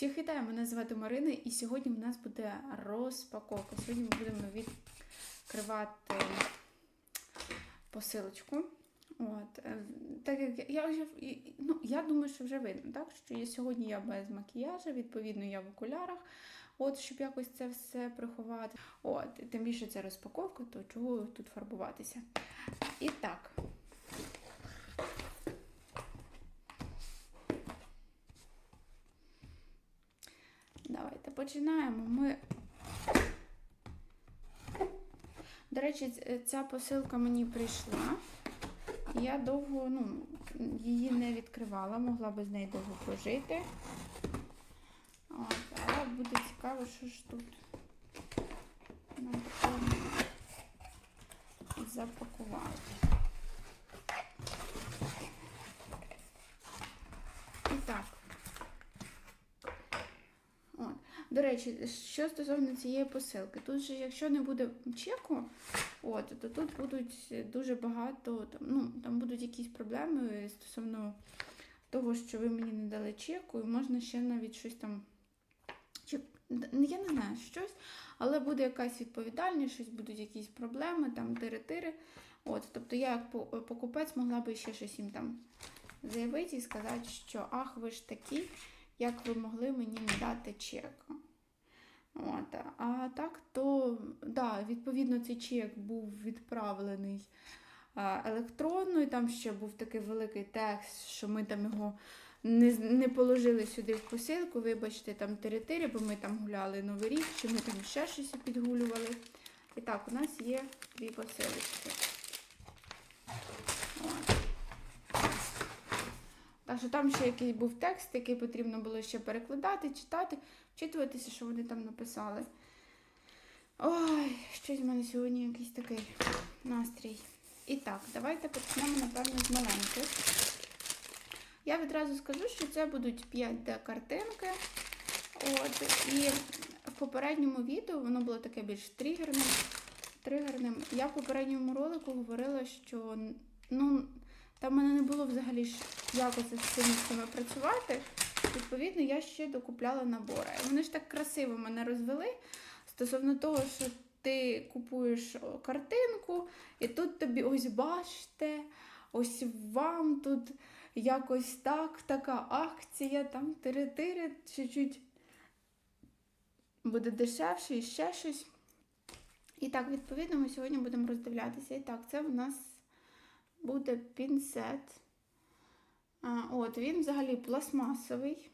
Всіх вітаю, мене звати Марина, і сьогодні в нас буде розпаковка. Сьогодні ми будемо відкривати посилочку. От. е, Так як я вже ну, я думаю, що вже видно, так? Що я, сьогодні я без макіяжу, відповідно, я в окулярах. От, щоб якось це все приховати. От, тим більше це розпаковка, то чого тут фарбуватися? І так. Давайте починаємо. Ми. До речі, ця посилка мені прийшла. Я довго ну, її не відкривала, могла би з нею довго прожити. От, але буде цікаво, що ж тут нам такого запакували. І так. От. До речі, що стосовно цієї посилки, тут же, якщо не буде чеку, от, то тут будуть дуже багато, там, ну, там будуть якісь проблеми стосовно того, що ви мені не дали чеку, і можна ще навіть щось там. Я не знаю, щось, але буде якась відповідальність, щось будуть якісь проблеми, там тири-тири. От, тобто я як покупець могла би ще щось їм там заявити і сказати, що ах, ви ж такі, як ви могли мені не дати чек. От. А так, то да, відповідно, цей чек був відправлений електронно, і там ще був такий великий текст, що ми там його не, не положили сюди в посилку. Вибачте, там територія, бо ми там гуляли Новий рік, чи ми там ще щось підгулювали. І так, у нас є дві посилочки. От. Так що там ще якийсь був текст, який потрібно було ще перекладати, читати, вчитуватися, що вони там написали. Ой, щось в мене сьогодні якийсь такий настрій. І так, давайте почнемо, напевно, з маленьких. Я відразу скажу, що це будуть 5D-картинки. От, і в попередньому відео воно було таке більш тригерним. тригерним. Я в попередньому ролику говорила, що ну, там в мене не було взагалі ж якось з цими всіми працювати. Відповідно, я ще докупляла набори. Вони ж так красиво мене розвели стосовно того, що ти купуєш картинку, і тут тобі ось бачите, ось вам тут якось так, така акція, там тири-тири, чуть-чуть буде дешевше і ще щось. І так, відповідно, ми сьогодні будемо роздивлятися. І так, це в нас буде пінцет. От, він взагалі пластмасовий.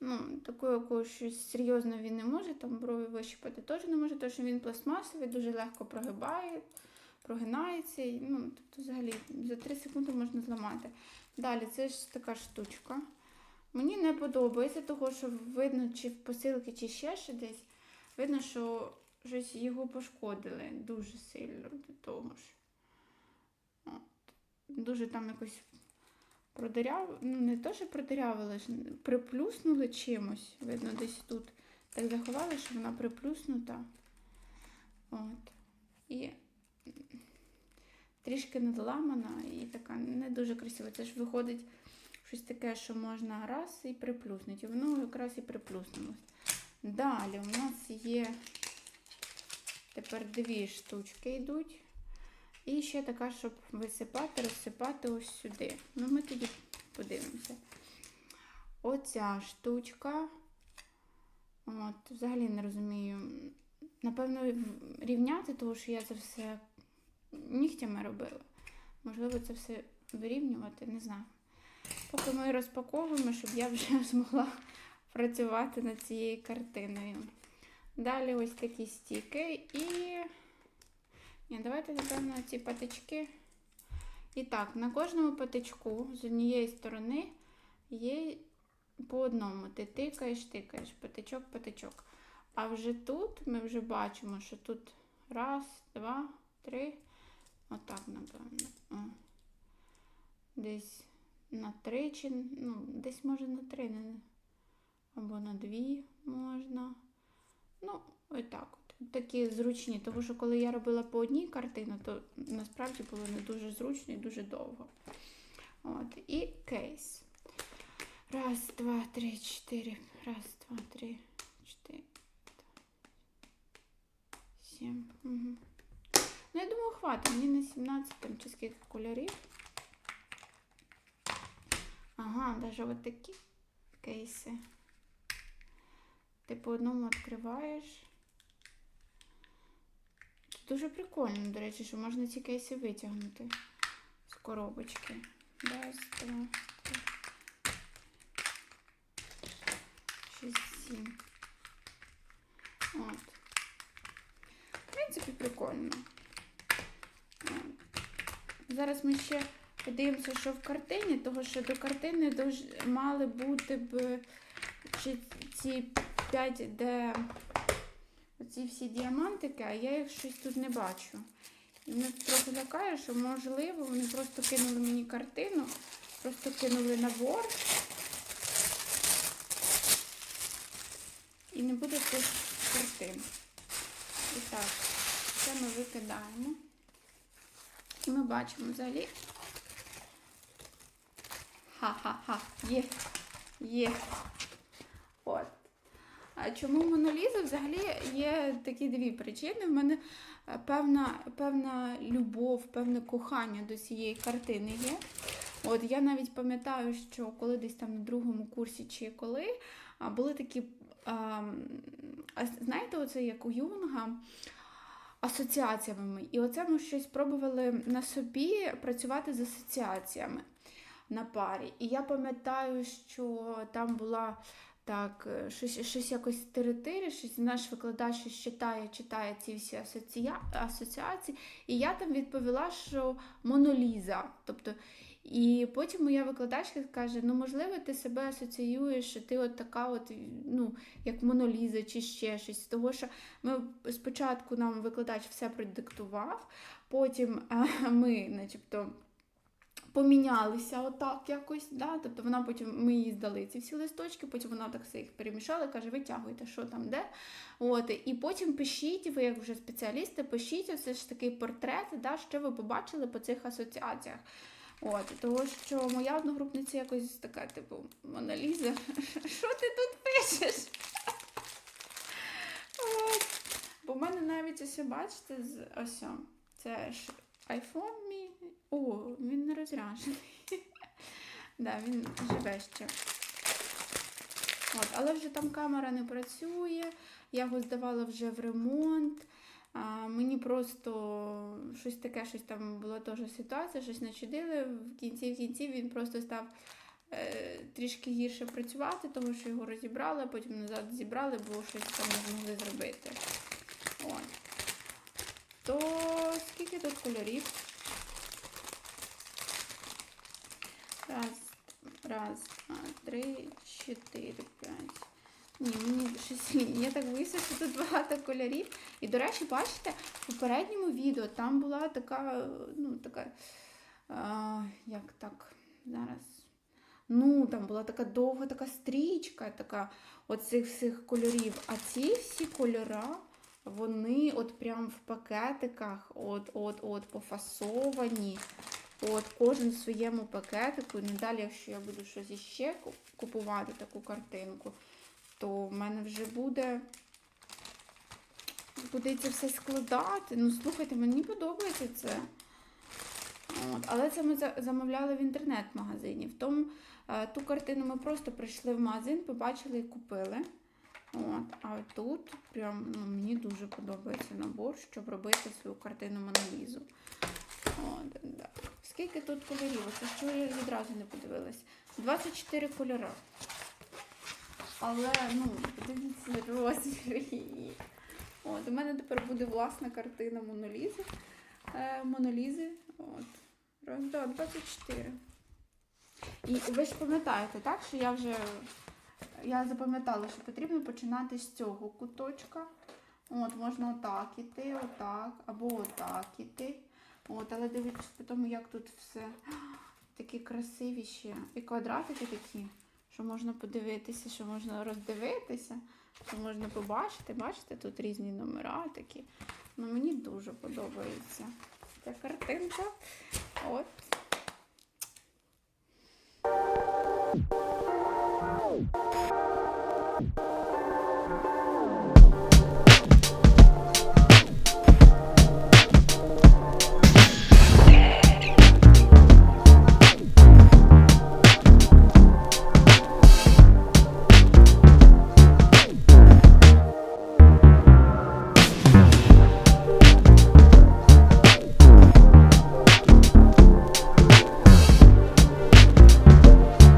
Ну, такою якоюсь щось серйозно він не може, там брові вищипати теж не може, тому що він пластмасовий, дуже легко прогибає, прогинається. І, ну, тобто, взагалі, за 3 секунди можна зламати. Далі, це ж така штучка. Мені не подобається, того, що видно, чи в посилки, чи ще ще десь. Видно, що щось його пошкодили дуже сильно до того ж. Дуже там якось продиряв, ну не то, що продирявили, приплюснули чимось. Видно, десь тут так заховали, що вона приплюснута. От. І трішки надламана і така не дуже красива. Це ж виходить щось таке, що можна раз і приплюснути. І воно якраз і приплюснулось. Далі у нас є тепер дві штучки йдуть. І ще така, щоб висипати, розсипати ось сюди. Ну, ми тоді подивимося. Оця штучка. От, взагалі не розумію. Напевно, рівняти, тому що я це все нігтями робила. Можливо, це все вирівнювати, не знаю. Поки ми розпаковуємо, щоб я вже змогла працювати над цією картиною. Далі ось такі стіки і. Ні, давайте, напевно, ці патички. І так, на кожному патичку з однієї сторони є по одному. Ти тикаєш, тикаєш, патичок, патичок. А вже тут ми вже бачимо, що тут раз, два, три. Отак, напевно. О. Десь на три чи ну, десь може на три, або на дві можна. Ну, ось так от. Такі зручні, тому що коли я робила по одній картині, то насправді було не дуже зручно і дуже довго. От. І кейс. Раз, два, три, чотири. Раз, два, три, чотири. Сім. Угу. Ну, я думаю, хватить. Мені на 17 там чи скільки кольорів. Ага, навіть от такі кейси. Ти по одному відкриваєш. Дуже прикольно, до речі, що можна ці кейси витягнути з коробочки. Раз, два, три. Шість, сім. От. В принципі, прикольно. Зараз ми ще подивимося, що в картині, тому що до картини мали бути б ці 5D оці всі діамантики, а я їх щось тут не бачу. І мене трохи лякає, що можливо вони просто кинули мені картину, просто кинули набор. І не буде тут картин. І так, це ми викидаємо. І ми бачимо взагалі. Ха-ха-ха, є, є. Чому моноліза? Взагалі є такі дві причини. В мене е, певна, певна любов, певне кохання до цієї картини є. От я навіть пам'ятаю, що коли десь там на другому курсі чи коли були такі, а, знаєте, оце як у Юнга асоціаціями. І оце ми щось пробували на собі працювати з асоціаціями на парі. І я пам'ятаю, що там була так, е, щось, щось якось тири-тири, щось наш викладач читає, читає ці всі асоція... асоціації. І я там відповіла, що моноліза. Тобто, і потім моя викладачка каже: ну, можливо, ти себе асоціюєш, що ти от така, от, ну, як моноліза чи ще щось. Того, що ми спочатку нам викладач все продиктував, потім ми, начебто. Помінялися отак якось, да? тобто вона потім ми їй здали ці всі листочки, потім вона так все їх перемішала, каже, витягуйте, що там де. От, і потім пишіть, ви як вже спеціалісти, пишіть оце ж такий портрет, да, що ви побачили по цих асоціаціях. От, Тому що моя одногрупниця якось така, типу, Моналіза, що ти тут пишеш? От. Бо в мене навіть ось, бачите, з ось, це ж iPhone. О, він не розряджений. да, він живе ще. От, але вже там камера не працює, я його здавала вже в ремонт. А, мені просто щось таке, щось там була теж ситуація, щось начудили. В кінці в кінці він просто став е, трішки гірше працювати, тому що його розібрали, потім назад зібрали, бо щось там не змогли зробити. От. То скільки тут кольорів? Раз, раз, два, три, чотири, п'ять. Ні, мені щось я так боюся, що тут багато кольорів. І, до речі, бачите, в попередньому відео там була така, ну, така, а, як так, зараз. Ну, там була така довга така стрічка, така оцих всіх кольорів. А ці всі кольора, вони от прям в пакетиках, от-от-от пофасовані. От, кожен в своєму пакетику. І надалі, якщо я буду щось іще купувати таку картинку, то в мене вже буде буде це все складати. Ну, слухайте, мені подобається це. От, Але це ми замовляли в інтернет-магазині. В тому, е, ту картину ми просто прийшли в магазин, побачили і купили. От, А тут прям ну, мені дуже подобається набор, щоб робити свою картину Монолізу. От, да. Скільки тут кольорів? Це що я відразу не подивилась. 24 кольори. Але, ну, подивіться розмір її. От, у мене тепер буде власна картина Монолізи. Е, Монолізи. От. Раз, да, 24. І ви ж пам'ятаєте, так, що я вже я запам'ятала, що потрібно починати з цього куточка. От, можна отак іти, отак, або отак іти. От, але дивіться по тому, як тут все такі красиві ще. І квадратики такі, що можна подивитися, що можна роздивитися, що можна побачити. Бачите, тут різні номера такі. Ну, Мені дуже подобається ця картинка. От.